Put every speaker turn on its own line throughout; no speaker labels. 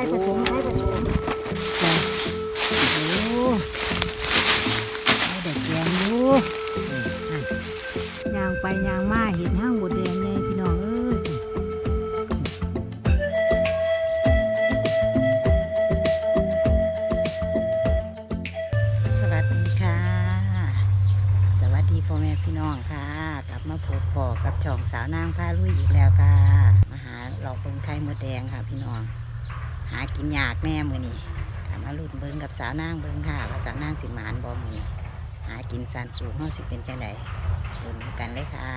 ข่ผสมไข่ผสมจ้ะโอ้เอาเด็กแกงอยู่ย่างไปย่างมาเห็นห้างบดแดงไงพี่น้องเอ้ยสวัสดีค่ะ สวัสดีพ่อแม่พี่น้องค่ะ กลับมาพบพอกับช่องสาวนางพาลุยอีกแล้วค่ะ มาหาหลอกเบิงไข่มดแดงค่ะพี่น้อง หากินยากแน่มือนี่ถามมาลุ่นเบิ้งกับสาวนางเบิ้งค่ะว่าสาวนางสิหมานบอมือนี้หากินสันสูงห้าสิบเป็นจังไดรุ่นกันเลยค่ะ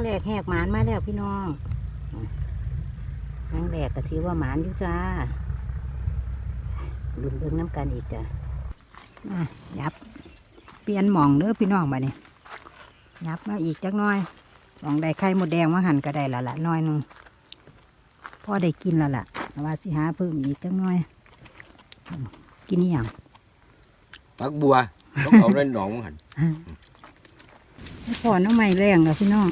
ค รั้งแรกแหกหมานมาแล้วพี่น้องครั้งแรกก็ถือว่าหมานอยู่จ้าลุ้นเบิ่งน้ำกันอีกจ้ะอะยับ เปลี่ยนหมองเด้อพี่น้องบัดนี้ยับมาอีกจักหน้อยหมองได้ไข่มดแดงมาหั่นก็ได้ละละหน้อยหนึงพอได้กินและละแต่ว่าสิหาเพิ่มอีกจักหน้อยอืมกินนี่ยัง
ปักบัวต้องเอาเล่นหนองหัน
พอน้องใหม่แรงแล้วพี่น้อง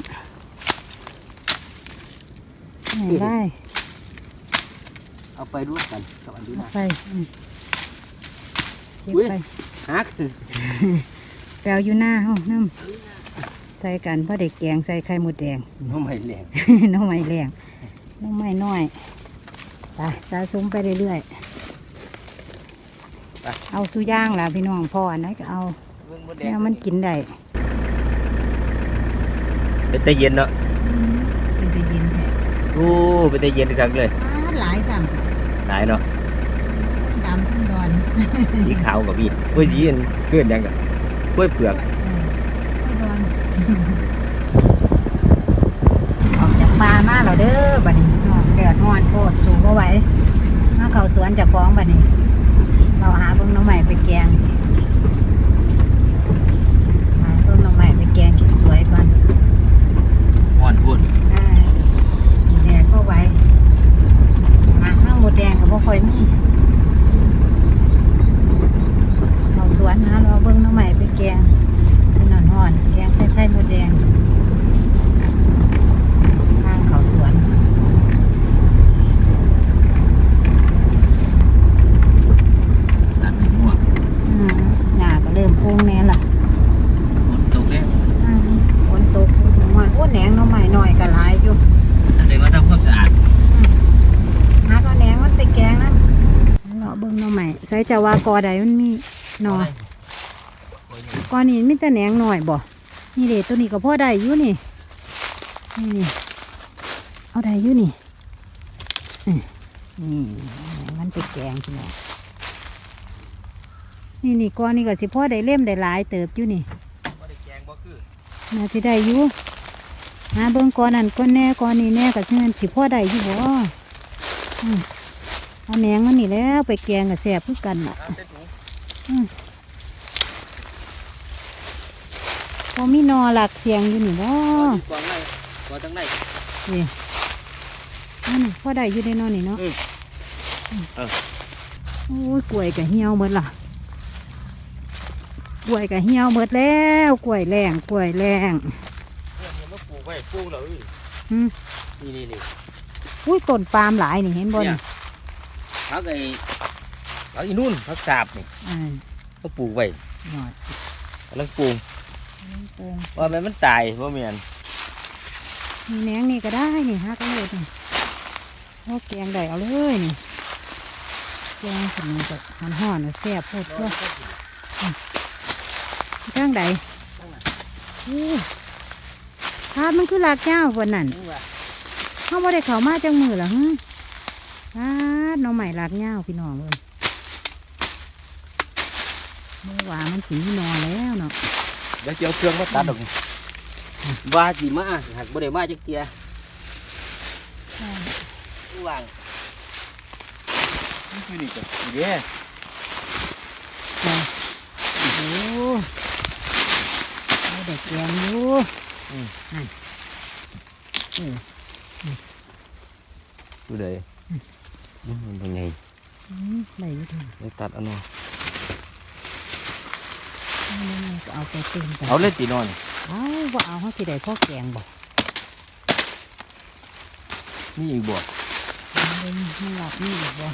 ไม่ได้
เอาไปด้วยกันสวัสดี
เอา
นะ
ไปอืมเก็บ
อุ๊ย
ไป
ฮัก
แปลวอยู่หน้าห้องน้ำใส่กันเพราะเด็กแกงใส่ไข่มดแดง
น้องไม่แรง
น้องใหม่แรงน้องใหม่น้อยไปสะสมไปเรื่อยๆเอาสู้ย่างล่ะพี่น้องพ่ออันนั้นก็เอาแนวมันกินได้
เป็นตะเย็นเนาะ
เป็นไปยินแท้
โอ้เป็นตะเย็นครั้งเลย
หลายสั่ง
หลายเนาะ
ดำขึ้นดอน
สีขาวกับมีกล้วยสีอันเพื่อนยังกับกล้วยเผือก
ออกจากป่ามาแล้วเด้อบัดนี้ออกแดดร้อนโคตรสูงก็ไหวมาเข้าสวนจากของบัดนี้ เราหาเบิ่งหน้องใหม่ไปแกงหาเบิ่งหน้องใหม่ไปแกงสวยๆก่อน
อ่อนพุ่น
อ่าแดดก็ไหวหาข้างห มดแดงกับพ่ค่อยมีเข้าสวนหาเราเบิ่งหน้องใหม่ไปแกงเป็นนอนหอนๆแกงใส่ไข่หมดแดง ทางเขาสวน
ตัดหัว
อืมหญ้าก็เริ่มพุ่งแน่ละ
ฝนตกแล้ว
อืมฝนตกมันอ้วนแหนงหน้องใหม่หน่อยก็หลายอยู่
ตั้งแต่ว่าทำความสะอาด
หาก็แหนงมันไปแกงนะเลาะเบิ่งหน้อง ใหม่ใส่จะว่ากอใดมันมีหนอกอนี้มีแต่แหนงหน่อยบ่นี่เด็ตัวนี้ก็พอได้อยู่นี่นี่นี่เอาได้อยู่นี่อืมนี่มันไปแกงพี่น้องนี่นี่กอนี้ก็สิพอได้เล่มได้หลายเติบอยู่นี่
บ่ได้แกงบ่คือ
น่าสิได้อยู่หาเบิ่งกอนั่นก้อนแน่กอนี้แน่ก็เช่นสิพอได้อยู่บ่อืม เอาแหนงมันนี่แหล้วไปแกงกับแซ่บคือกันล่ะ
น้ำเต็มถุง
พอมีหนอหลักเสียงอยู่นี่บ่
กวางไงกวางทั้งใน
นี่นั่นพอได้อยู่ในนอนนี่เนาะ
อืมเออ
โอ้ยกล้วยกับเหี่ยวหมดล่ะกล้วยกับเหี่ยวหมดแล้วกล้วยแรงกล้วยแรง
เพื่อนมันมาปลูกไว้ปลูกแล้วอุ้ย
อืม
นี่นี่นี่
อุ้ยต้นปาล์มหลายนี่เห็นบ่
เนี่
นี่
ย พักไอ้พักอีนู่นพักสาบนี่
อ่า
เขาปลูกไว้
หยอด
กำลังปลูก
โป่ง
ว่าแม่นมันตายว่าแม่น
มีแหนงนี่ก็ได้นี่ฮักเอาเลยนี่โอ้แกงได้เอาเลยนี่แกงสมุนกับหันห่อนๆแซ่บโพดตัวข้างใดอู้ภาพมันคือลากเจ้าคนนั้นเขาบ่ได้เข้ามาจังมือเหรอฮะอา ดหน้องใหม่ลากเงาวพี่น้องเลยเมื่อวานมันสีนอนแล้วเนาะ
เดี๋ยวจะเอาเครื่องมาตัดออกว่าจีมาหักบ่ได้มาจักเทียว่างนี่คือนี่จ้ะนี่เด้
จ้ะโอ้ไม่ได้แกงอยู่นั่นเออ
ดูเลย มันเป็นไง
อืมได้อยู่เถอะ
ได้ตัดเอาเนาะ
นี่ๆก็เอาไปตึงกัน
เอาเลยตีนอน
เอาว่าเอาเขาสิได้พ่อแกงบอก
นี่อีกบ่
เอาเลยไม่หลับนี่อีกบ่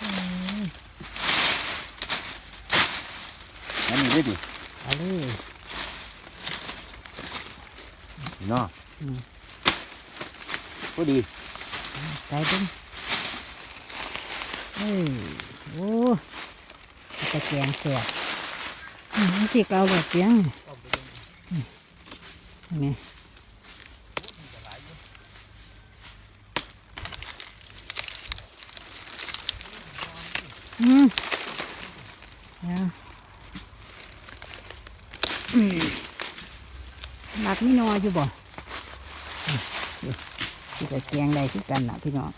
เอ้ย
อันนี้ได้ดิ
เอาเลย
เนาะ
อืม
พอดี
ใส่ดึงเอ้ยโอ้ตะแกงแสบอืมสิเกาแบบเปียงนไหมอืมเอาอืมหลักไม่นออยู่บ่ สิตะแกงได้คือกันนะพี่น้อง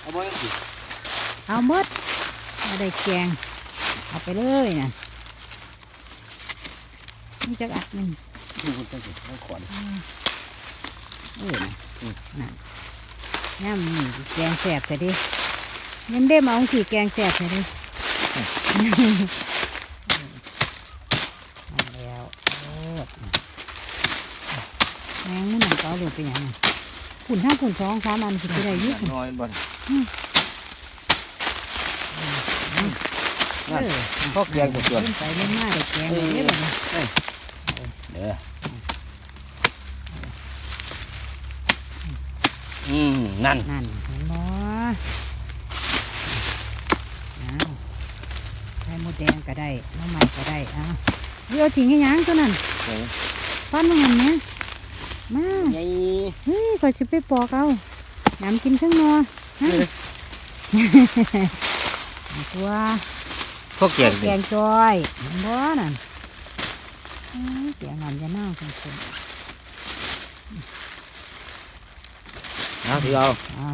เอาบ่ยังสิ
เอาหมดเอาได้แกงเอาไปเลยนะนี่จะอัดมัน
นี่คุณตั้งสิไม่ขอน
เออนะนั่นย่ำนี่แกงแสบแต่ดิยังได้มาองสีแกงแสบแต่ดิเอาแล้วโอ้แมง มันหนังเกาหลุดไปอย่างขุนห้าขุนสองสามอันสิไปได้อยุ่ง
น้อยบ่
เออ
พ่อแกงกับส่วน
เล่นไปเล่นมาได้แกงเลยแบบนี้
เด้ออืมนั่น
นั่นเห็นบ่อ้าวไข่มดแดงก็ได้น้ำมันก็ได้อ้าวเดี๋ยวทิ้งให้ยังตัวนั้น
โอ้
ฟันมันหันเนี่ย มา
ใหญ่
เฮ้ยก็จะไปปอกเอาน้ำกินข้างนอฮะเอาตัว
พ่อแกง
แก
ดิ
งจอยเห็นบ่นั่นเอ้ยเสียงน้ำจะน่าคงคง
เอาถือเอา
อ่า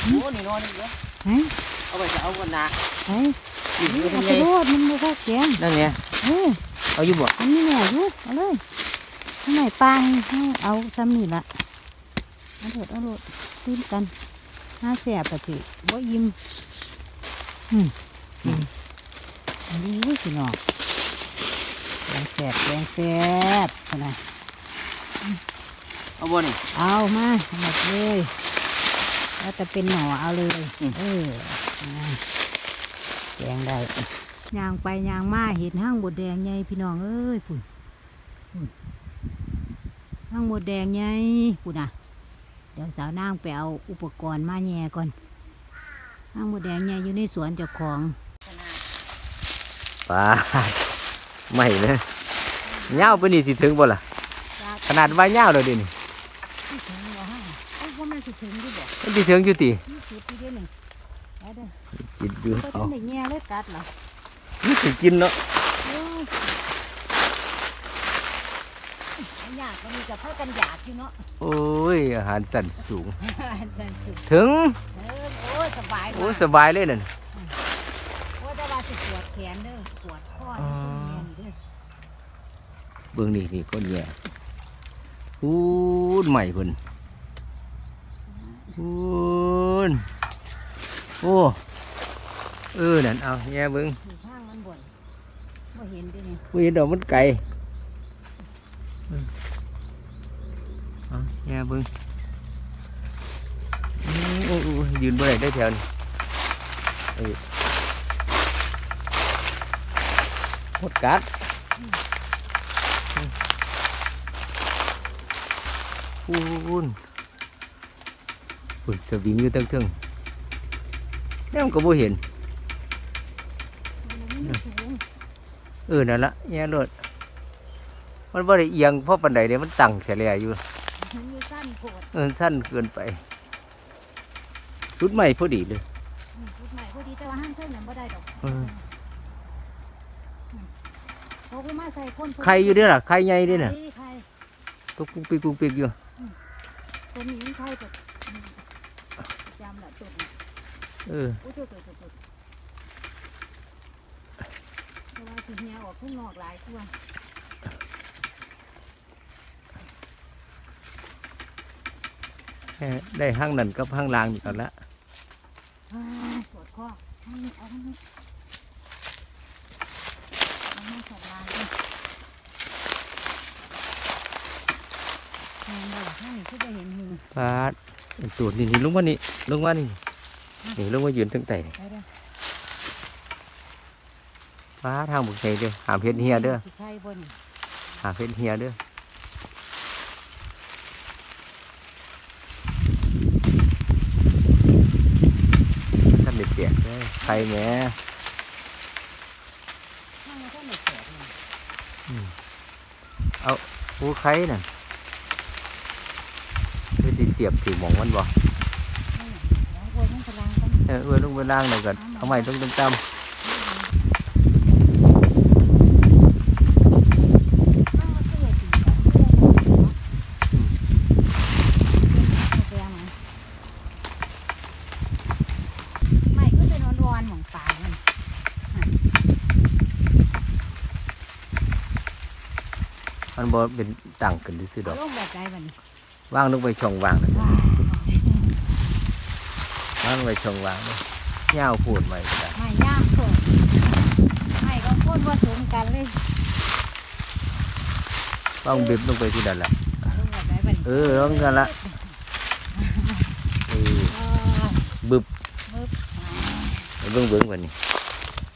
โอ้นี่นอนนี่เด้อ
เฮ้ย
เอาไปจะเอาวันนา
เฮ้ย
อีก
เอา
เป็น
ไป
ไง
โลดมันไม่เข้าแกง
นั่นไง
เฮ้ย
เอาอยู่บ่
อันนี้แหน่อยู่เอาเลย ข้างในปลาให้เอาซ้ำนี่ละเอาโดดเอาโดดตื้นกันห้าแสบปะจิบ่ยิ้มอืมอืมอันนี้รู้สิน้องแกงแสบแกงแสบขนาด
เอาบ่นี่
เอามาหมดเลยแล้วแต่เป็นหน่อเอาเลย
อืม
เอออ่าแกงได้ยางไปยางมาเห็นห้างบดแดงไงพี่น้องเอ้ยพุ่น พุ่นห้างบดแดงไงพุ่นอะเดี๋ยวสาวนางไปเอาอุปกรณ์มาแย่ก่อนห้างบดแดงไงอยู่ในสวนเจ้าของ
ปลาไม่เลยเงาไปนี่สิถึงบ่ล่ะ ขนาดว่าเงาเลยดินี่
ที่ถึงบ่ห้างเอ้ยว่ามันสิถึงอยู่บ่
มันสิถึงอยู่ติ
นี่สุดที่เด้หนึ่งแล้วเด้อ
จิตอยู่
ก็
เอา
ต้องได้แง่เลยกัดเหรอ
นี่สิกินเนาะ
โอ้ยอยากก็มีกับพ่อกันอยากอยู่เนาะ
โอ้ย อาหารสั่นสูง
จันสุด
ถึง
เออโอ้ยสบาย
โอ้ย
มาก
สบายเลยนั่น
โอ้ยแต่ว่าสิปวดแขนเด้อปวดข้อ
อ๋อ
นี่เด้อ
เบิ่งนี่นี่คนแย่พูดใหม่เพิ่นพูดโอ้เออนั่นเอาแย่เบิ่ง
ถือข้างมันบ่นบ่เห็นเด้นี่
ผู้เห็นดอกมันไก่ อืมเอาแย่เบิ่งอืมโอ้โอ้ยืนบ่ได้ได้แถวนี้เอ้ยหมดกัดปูนปุ่นสวิงอยู่ตั้งเทิงแล้วมันก็บ่เห็น
มันไม่สูง
เออนั่นละแย่รถ มันบ่ได้เอียงเพราะปันใดเดี๋ยวมันตั้งแฉลอยู่
มันมีสั้นโผด
เออสั้นเกินไปชุดใหม่พอดีเลย
อืมพูดใหม่พอดีแต่ว่าห้างเท่านั้นบ่ได้ดอก
เออ
เขาก็มาใส่คน
ใครอยู่เด้อล่ะใครใหญ่เด้อน่ะ
ใคร
ก็ปุ๊กปิ๊กปุ๊กปิ๊กอยู่
ตัวนี้มันไทยแบบจำละตัวนี้
เออ
อุ้ยตัวตัวตัวตัวเพราะว่าสีเหียออกข้างนอกหลายตัว
แค่ ได้ห้างนั่นกับห้างล่างนี่ก่อนละ
อ้ายปวดคอเอานี่เอานี่เอานี่สองลายดิแม่นบ่ล่ะให้คือบ่เห็นหู
ปาดตัวนี่นี่ลงมานี่ลงมานี่นี่ลงมายืนตั้งแต่นี่
ไปเด้อ
ปาดทางบุกใจเด้อหามเพชรเฮียเด้อ
สิไข่บ่นี่
หามเพชรเฮียเด้อท่านเด็ดเปียกเด้อใครแหม
ข้างแล้วก็ไม่แตกเลย
ผู้ใครน่ะคือสิเสียบถือหมองมันบ่
ไม่หยังแล้วโวยมันพลังกัน
เออเออลงไปล่างหน่อยก่อนเอาใหม่ลงต่ำ
ข้างมันก็เลยตีกันเพื่อนเนาะแดงๆไม่ก็เป็นอ่อนๆหมองปลายมัน
ๆ มันบ่เป็นตั้งขึ้นซื่อๆด
เอา
อก
ลงแบบใดบัดนี้
วางลงไปช่องวางนะ
ว้าว
วางลงไปช่องวางเลยยาวพูดไว้ก็ได้
ไม่ย่างเพิ่นไม่ก็โคตรผสมกันเลย
วางบิบลงไปที่นั่นแหละ
เอาลงแบบใดบัดนี้
เออลงกันละเออ
อ่า
บึบ
บึ๊บ
เบิ่งเบิ่งวันนี้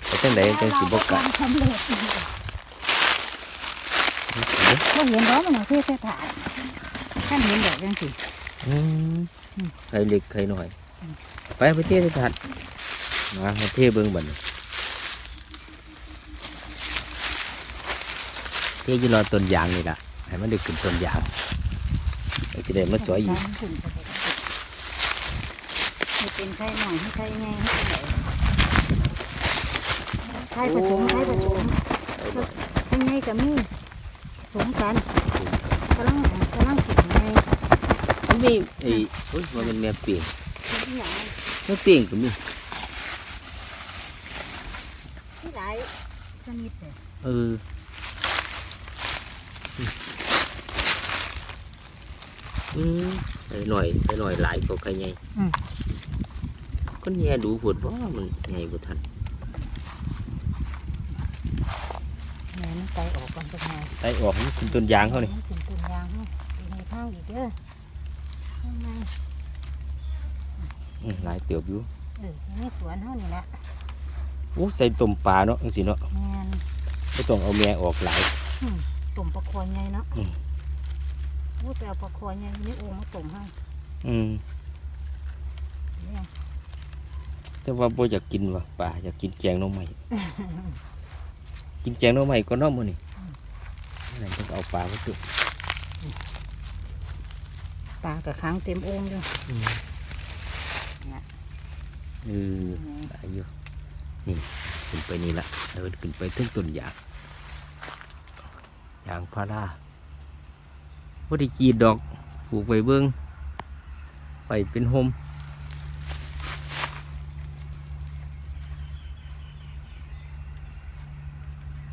ไปจังไดจังสิบ่กัด
สำ เร็จบ่เห็นร้อมันเอาเทใส่ถาดท่านเห็นแบบจังสิ
อืมใครเล็กใครน้อย ไปไปเทสถัดมามาเทเบิ่งบัดนี้เทอยู่รอต้นยางนี่ล่ะให้มันได้ขึ้นต้นยางแล้วสิได้มาสวยอีก
ให้เป็นไข่หน่อยให้ไข่แห้งให้ไข่ไข่ผสมไข่ผสมไข่ไงกับมีผ สมกันกำลังกำลังกินไง
มันมีไอ้โอ้ยมันเป็นแม่เปียง
เป็นอย่างนั้น
แม่เปียงก็มี
ที่หลายชนิดเลย
เอออืมไปหน่อยไปหน่อยหลายก็ใครไงก็แย่ดูผดว่ามันไงบ่ทัน
แม่มัน ไตออกก่อนจะไง
ไตออกมันขึ้นต้นยางเขานี่
ถึงต้นยางเนาะอยู่ในทางอีกเด้อข้างใน
อืมหลายเตียวอยู่
เออในสวนเท่านี่แหละ
โอ้ใส่ต้มปลาเนาะจังซี่เนาะ
แม่น
ไม่ต้องเอาแม่ออกหลาย
ตุ่มปลาคอใหญ่เนาะ
อืม
โอ้แต่เอาปลาคอใหญ่นี่โอ่งมาตุ่มให้
อืม
เนี่ย
แต่ว่าบ่อยากกินว่ะปลาอยากกินแกงหน่อไม้ กินแกงหน่อไม้ก็น้อมื้อนี่นั่นต้องเอาปลามาตุก
ปลากระค้างเต็มโอ่งเลย
อืม
น่ะ
เออปลาอยู่นี่ขึ้นไปนี่ละเดินขึ้นไปถึงต้นยางยางพาราบ่ได้กรีดดอกปลูกไว้เบิ่งไปเป็นโฮม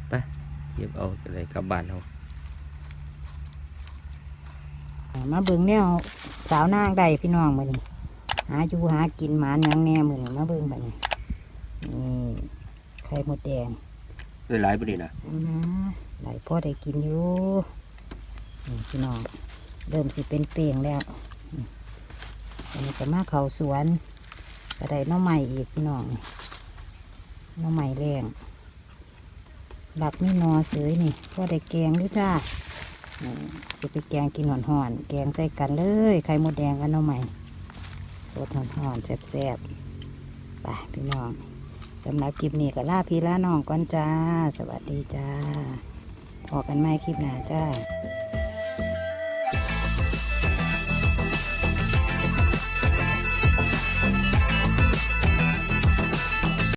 ไปเก็บเอาอะไรกลับบ้านเฮา
มาเบิ่งแนวสาวนางได้พี่น้องมื้อนี้หาอยู่หากินหมาหยังแน่มื้อนี้มาเบิ่งบัดนี้นี่ไข่มดแดง
ได้หลายบ่นี่นะ
เอานะได้พ่อได้กินอยู่นี่พี่น้องเริ่มสิเป็นเปลียงแล้วนี่อันนี้ก็มาเขาสวนก็ได้หน้อใหม่อีกพี่น้องนี่หน้อใหม่แรง หลับไม่นอเสยนี่พ่อได้แกงด้วยจ้าสิไปแกงกินหอนๆแกงใส่กันเลยไข่มดแดงกันเอาใหม่สดหอนๆแซ่บๆไปพี่น้องสำหรับคลิปนี้ก็ลาพี่ลาน้องก่อนจ้า สวัสดีจ้าพอกันไหมคลิปหน้าจ้า